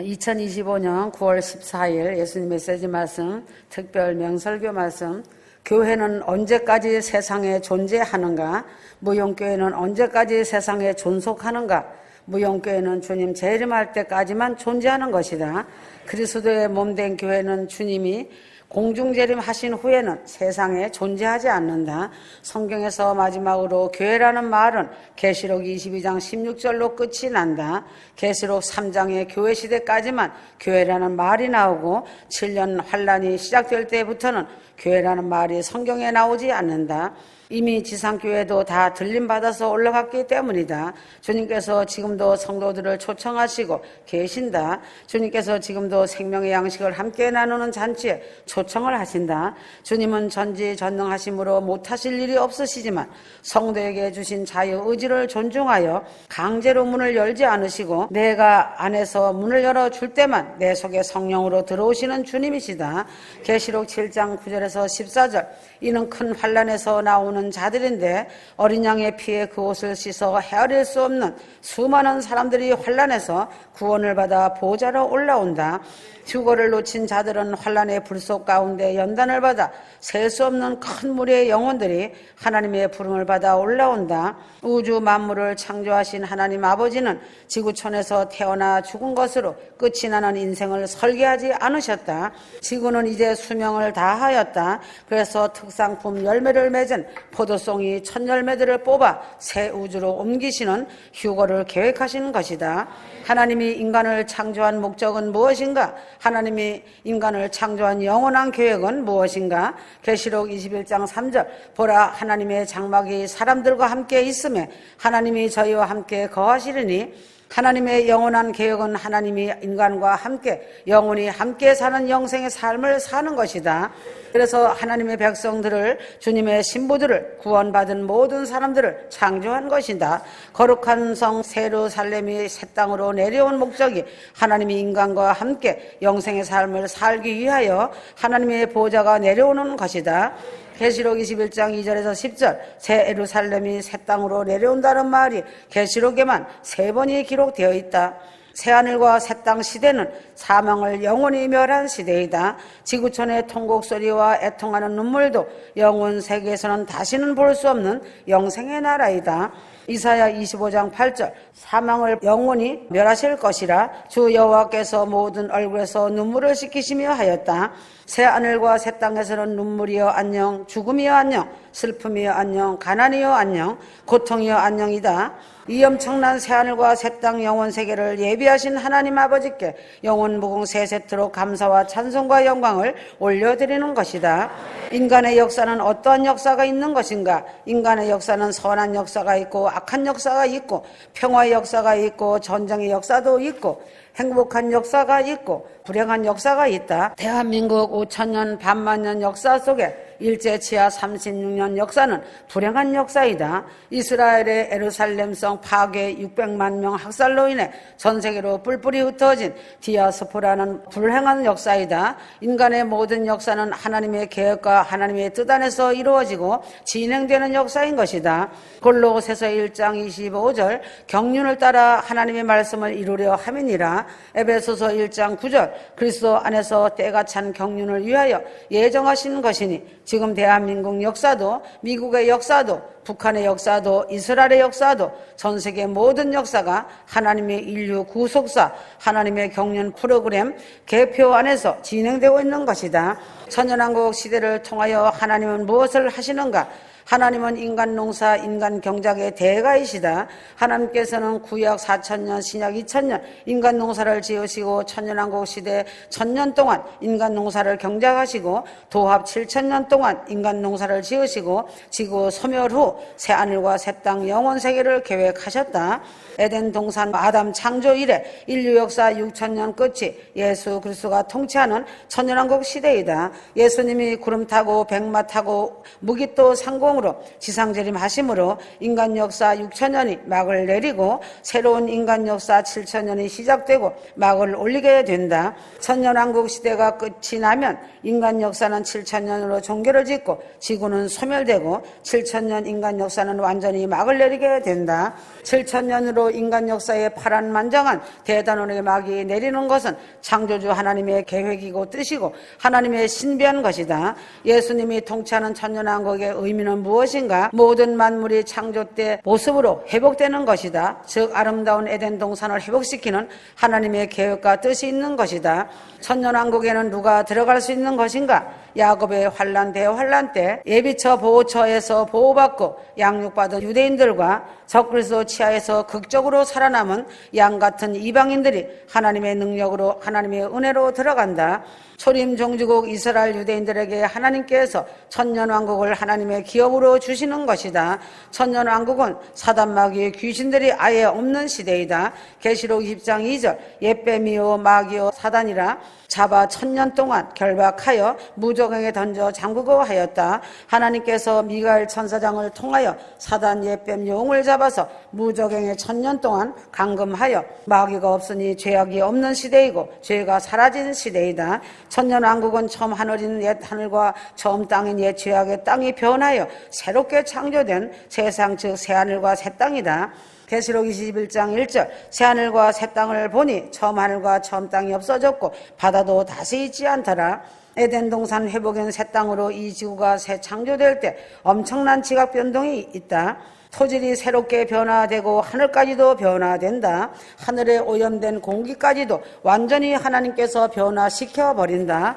2025년 9월 14일 예수님 메시지 말씀, 특별 명설교 말씀, 교회는 언제까지 세상에 존재하는가? 무용교회는 언제까지 세상에 존속하는가? 무용교회는 주님 재림할 때까지만 존재하는 것이다. 그리스도의 몸 된 교회는 주님이 공중재림 하신 후에는 세상에 존재하지 않는다. 성경에서 마지막으로 교회라는 말은 계시록 22장 16절로 끝이 난다. 계시록 3장의 교회 시대까지만 교회라는 말이 나오고 7년 환란이 시작될 때부터는 교회라는 말이 성경에 나오지 않는다. 이미 지상교회도 다 들림받아서 올라갔기 때문이다. 주님께서 지금도 성도들을 초청하시고 계신다. 주님께서 지금도 생명의 양식을 함께 나누는 잔치에 초청을 하신다. 주님은 전지 전능하심으로 못하실 일이 없으시지만 성도에게 주신 자유 의지를 존중하여 강제로 문을 열지 않으시고 내가 안에서 문을 열어 줄 때만 내 속에 성령으로 들어오시는 주님이시다. 계시록 7장 9절에서 14절 이는 큰 환란에서 나 오는 자들인데 어린 양의 피에 그 옷을 씻어 헤아릴 수 없는 수많은 사람들이 환란에서 구원을 받아 보좌로 올라온다. 휴거를 놓친 자들은 환란의 불속 가운데 연단을 받아 셀 수 없는 큰 무리의 영혼들이 하나님의 부름을 받아 올라온다. 우주 만물을 창조하신 하나님 아버지는 지구촌에서 태어나 죽은 것으로 끝이 나는 인생을 설계하지 않으셨다. 지구는 이제 수명을 다하였다. 그래서 특상품 열매를 맺은 포도송이 첫 열매들을 뽑아 새 우주로 옮기시는 휴거를 계획하신 것이다. 하나님이 인간을 창조한 목적은 무엇인가? 하나님이 인간을 창조한 영원한 계획은 무엇인가? 계시록 21장 3절 보라 하나님의 장막이 사람들과 함께 있음에 하나님이 저희와 함께 거하시리니 하나님의 영원한 계획은 하나님이 인간과 함께 영원히 함께 사는 영생의 삶을 사는 것이다. 그래서 하나님의 백성들을 주님의 신부들을 구원받은 모든 사람들을 창조한 것이다. 거룩한 성 세루살렘이 새 땅으로 내려온 목적이 하나님이 인간과 함께 영생의 삶을 살기 위하여 하나님의 보좌가 내려오는 것이다. 계시록 21장 2절에서 10절 새 에루살렘이 새 땅으로 내려온다는 말이 계시록에만 세 번이 기록되어 있다. 새하늘과 새 땅 시대는 사망을 영원히 멸한 시대이다. 지구촌의 통곡 소리와 애통하는 눈물도 영원 세계에서는 다시는 볼 수 없는 영생의 나라이다. 이사야 25장 8절 사망을 영원히 멸하실 것이라 주 여호와께서 모든 얼굴에서 눈물을 씻기시며 하였다. 새 하늘과 새 땅에서는 눈물이여 안녕 죽음이여 안녕 슬픔이여 안녕 가난이여 안녕 고통이여 안녕이다. 이 엄청난 새 하늘과 새 땅 영원 세계를 예비하신 하나님 아버지께 영원 무궁 세세트로 감사와 찬송과 영광을 올려드리는 것이다. 인간의 역사는 어떠한 역사가 있는 것인가? 인간의 역사는 선한 역사가 있고 악한 역사가 있고 평화의 역사가 있고 전쟁의 역사도 있고 행복한 역사가 있고 불행한 역사가 있다. 대한민국 5천년 반만년 역사 속에 일제 치하 36년 역사는 불행한 역사이다. 이스라엘의 에루살렘성 파괴 600만 명 학살로 인해 전 세계로 뿔뿔이 흩어진 디아스포라는 불행한 역사이다. 인간의 모든 역사는 하나님의 계획과 하나님의 뜻 안에서 이루어지고 진행되는 역사인 것이다. 골로새서 1장 25절 경륜을 따라 하나님의 말씀을 이루려 함이니라. 에베소서 1장 9절 그리스도 안에서 때가 찬 경륜을 위하여 예정하신 것이니 지금 대한민국 역사도 미국의 역사도 북한의 역사도 이스라엘의 역사도 전 세계 모든 역사가 하나님의 인류 구속사 하나님의 경륜 프로그램 개표 안에서 진행되고 있는 것이다. 천연왕국 시대를 통하여 하나님은 무엇을 하시는가? 하나님은 인간 농사, 인간 경작의 대가이시다. 하나님께서는 구약 4천년, 신약 2천년 인간 농사를 지으시고 천년왕국 시대 천년 동안 인간 농사를 경작하시고 도합 7천년 동안 인간 농사를 지으시고 지구 소멸 후 새 하늘과 새 땅 영원 세계를 계획하셨다. 에덴 동산 아담 창조 이래 인류 역사 6천년 끝이 예수 그리스도가 통치하는 천년왕국 시대이다. 예수님이 구름 타고 백마 타고 무기또 상공 성령으로 지상재림 하심으로 인간 역사 6천년이 막을 내리고 새로운 인간 역사 7천년이 시작되고 막을 올리게 된다. 천년왕국 시대가 끝이 나면 인간 역사는 7천년으로 종교를 짓고 지구는 소멸되고 7천년 인간 역사는 완전히 막을 내리게 된다. 7천년으로 인간 역사의 파란 만장한 대단원의 막이 내리는 것은 창조주 하나님의 계획이고 뜻이고 하나님의 신비한 것이다. 예수님이 통치하는 천년왕국의 의미는 무엇인가? 모든 만물이 창조 때 모습으로 회복되는 것이다. 즉 아름다운 에덴 동산을 회복시키는 하나님의 계획과 뜻이 있는 것이다. 천년왕국에는 누가 들어갈 수 있는 것인가? 야곱의 환란 대환란 때 예비처 보호처에서 보호받고 양육받은 유대인들과 적그리스도 치하에서 극적으로 살아남은 양 같은 이방인들이 하나님의 능력으로 하나님의 은혜로 들어간다. 초림 종주국 이스라엘 유대인들에게 하나님께서 천년 왕국을 하나님의 기업으로 주시는 것이다. 천년 왕국은 사단 마귀의 귀신들이 아예 없는 시대이다. 계시록 20장 2절 예배미오 마귀오 사단이라 잡아 천년 동안 결박하여 무적행에 던져 잠그고 하였다. 하나님께서 미가엘 천사장을 통하여 사단 예뱀 용을 잡아서 무적행에 천년 동안 감금하여 마귀가 없으니 죄악이 없는 시대이고 죄가 사라진 시대이다. 천년 왕국은 처음 하늘인 옛 하늘과 처음 땅인 옛 죄악의 땅이 변하여 새롭게 창조된 세상 즉 새 하늘과 새 땅이다. 계시록 21장 1절 새하늘과 새 땅을 보니 처음 하늘과 처음 땅이 없어졌고 바다도 다시 있지 않더라. 에덴 동산 회복인 새 땅으로 이 지구가 새 창조될 때 엄청난 지각 변동이 있다. 토질이 새롭게 변화되고 하늘까지도 변화된다. 하늘에 오염된 공기까지도 완전히 하나님께서 변화시켜 버린다.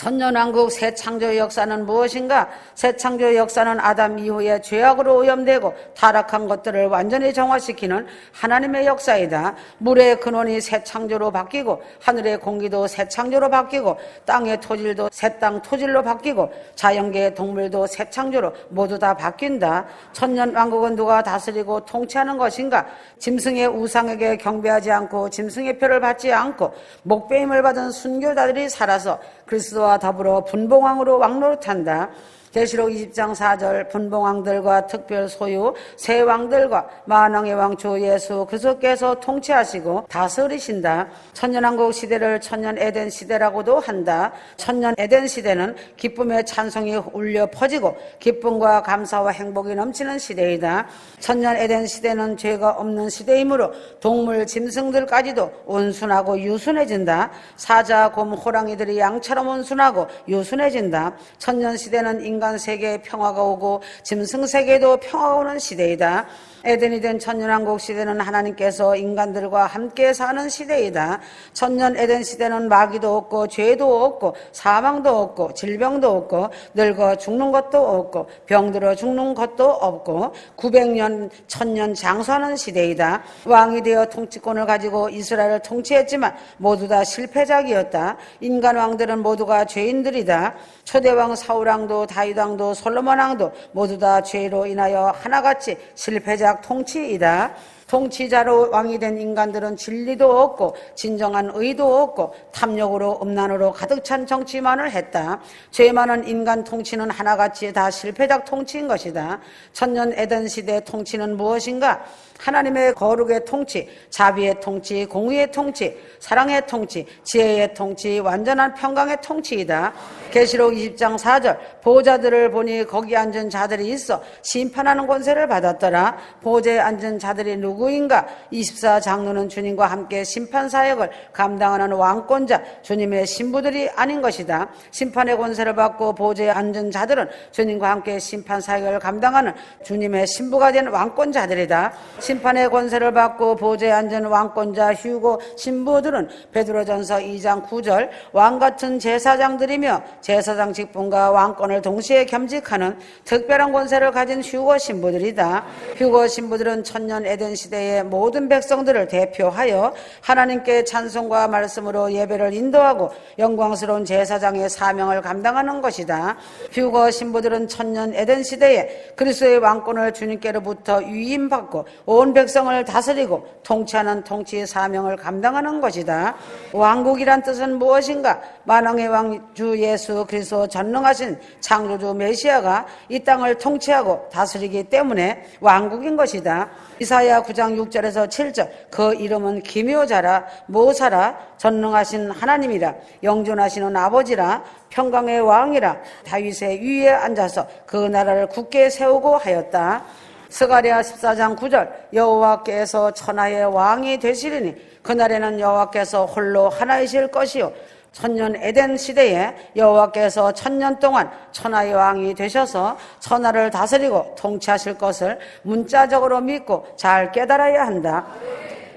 천년왕국 새 창조 역사는 무엇인가? 새 창조 역사는 아담 이후에 죄악으로 오염되고 타락한 것들을 완전히 정화시키는 하나님의 역사이다. 물의 근원이 새 창조로 바뀌고 하늘의 공기도 새 창조로 바뀌고 땅의 토질도 새 땅 토질로 바뀌고 자연계의 동물도 새 창조로 모두 다 바뀐다. 천년왕국은 누가 다스리고 통치하는 것인가? 짐승의 우상에게 경배하지 않고 짐승의 표를 받지 않고 목배임을 받은 순교자들이 살아서 그리스도와 더불어 분봉왕으로 왕노릇한다. 계시록 20장 4절 분봉왕들과 특별 소유 세 왕들과 만왕의 왕주 예수 그리스도께서 통치하시고 다스리신다. 천년왕국 시대를 천년 에덴 시대라고도 한다. 천년 에덴 시대는 기쁨의 찬송이 울려 퍼지고 기쁨과 감사와 행복이 넘치는 시대이다. 천년 에덴 시대는 죄가 없는 시대이므로 동물 짐승들까지도 온순하고 유순해진다. 사자, 곰, 호랑이들이 양처럼 온순하고 유순해진다. 천년 시대는 인간 세계에 평화가 오고 짐승 세계에도 평화가 오는 시대이다. 에덴이 된 천년왕국 시대는 하나님께서 인간들과 함께 사는 시대이다. 천년 에덴 시대는 마귀도 없고 죄도 없고 사망도 없고 질병도 없고 늙어 죽는 것도 없고 병들어 죽는 것도 없고 900년 천년 장수하는 시대이다. 왕이 되어 통치권을 가지고 이스라엘을 통치했지만 모두 다 실패작이었다. 인간 왕들은 모두가 죄인들이다. 초대왕 사울왕도 다윗왕도 솔로몬왕도 모두 다 죄로 인하여 하나같이 실패작 통치이다. 통치자로 왕이 된 인간들은 진리도 없고 진정한 의도 없고 탐욕으로 음란으로 가득 찬 정치만을 했다. 죄 많은 인간 통치는 하나같이 다 실패작 통치인 것이다. 천년 에덴 시대 통치는 무엇인가? 하나님의 거룩의 통치, 자비의 통치, 공의의 통치, 사랑의 통치, 지혜의 통치, 완전한 평강의 통치이다. 계시록 20장 4절 보호자들을 보니 거기 앉은 자들이 있어 심판하는 권세를 받았더라. 보호자에 앉은 자들이 누구 인가? 24 장로는 주님과 함께 심판 사역을 감당하는 왕권자 주님의 신부들이 아닌 것이다. 심판의 권세를 받고 보호자에 앉은 자들은 주님과 함께 심판 사역을 감당하는 주님의 신부가 된 왕권자들이다. 심판의 권세를 받고 보좌에 앉은 왕권자 휴고 신부들은 베드로전서 2장 9절 왕 같은 제사장들이며 제사장 직분과 왕권을 동시에 겸직하는 특별한 권세를 가진 휴고 신부들이다. 휴고 신부들은 천년 에덴 시대 의 모든 백성들을 대표하여 하나님께 찬송과 말씀으로 예배를 인도하고 영광스러운 제사장의 사명을 감당하는 것이다. 휴거 신부들은 천년 에덴 시대에 그리스도의 왕권을 주님께로부터 위임받고 온 백성을 다스리고 통치하는 통치 사명을 감당하는 것이다. 왕국이란 뜻은 무엇인가? 만왕의 왕 주 예수 그리스도 전능하신 창조주 메시아가 이 땅을 통치하고 다스리기 때문에 왕국인 것이다. 이사야 9장 6절에서 7절. 그 이름은 기묘자라 모사라 전능하신 하나님이라 영존하시는 아버지라 평강의 왕이라 다윗의 위에 앉아서 그 나라를 굳게 세우고 하였다. 스가랴 14장 9절. 여호와께서 천하의 왕이 되시리니 그날에는 여호와께서 홀로 하나이실 것이요 천년 에덴 시대에 여호와께서 천년 동안 천하의 왕이 되셔서 천하를 다스리고 통치하실 것을 문자적으로 믿고 잘 깨달아야 한다.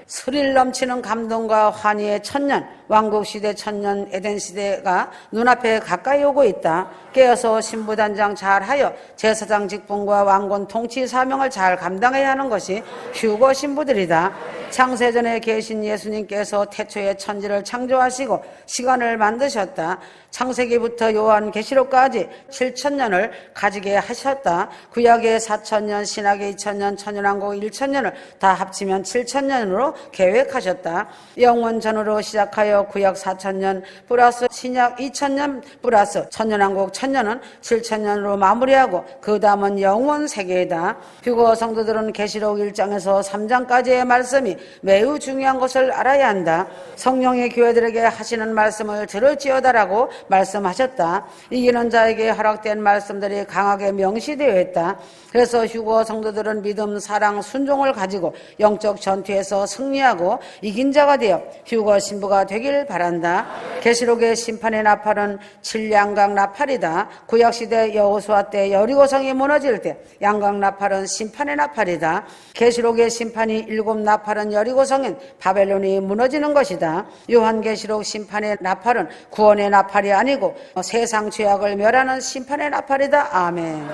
스릴 넘치는 감동과 환희의 천년, 왕국 시대 천년 에덴 시대가 눈앞에 가까이 오고 있다. 깨어서 신부단장 잘하여 제사장 직분과 왕권 통치 사명을 잘 감당해야 하는 것이 휴거 신부들이다. 창세전에 계신 예수님께서 태초에 천지를 창조하시고 시간을 만드셨다. 창세기부터 요한 계시록까지 7천년을 가지게 하셨다. 구약의 4천년, 신약의 2천년, 천연왕국 1천년을 다 합치면 7천년으로 계획하셨다. 영원 전으로 시작하여 구약 4천년 플러스 신약 2천년 플러스 천년왕국 천년은 7천년으로 마무리하고 그 다음은 영원 세계이다. 휴거 성도들은 계시록 1장에서 3장까지의 말씀이 매우 중요한 것을 알아야 한다. 성령의 교회들에게 하시는 말씀을 들을지어다라고 말씀하셨다. 이기는 자에게 허락된 말씀들이 강하게 명시되어 있다. 그래서 휴거 성도들은 믿음, 사랑, 순종을 가지고 영적 전투에서 승리하고 이긴 자가 되어 휴거 신부가 되길 바란다. 계시록의 심판의 나팔은 칠양강 나팔이다. 구약시대 여호수아 때 여리고성이 무너질 때 양강 나팔은 심판의 나팔이다. 계시록의 심판이 일곱 나팔은 여리고성인 바벨론이 무너지는 것이다. 요한계시록 심판의 나팔은 구원의 나팔이 아니고 세상 죄악을 멸하는 심판의 나팔이다. 아멘.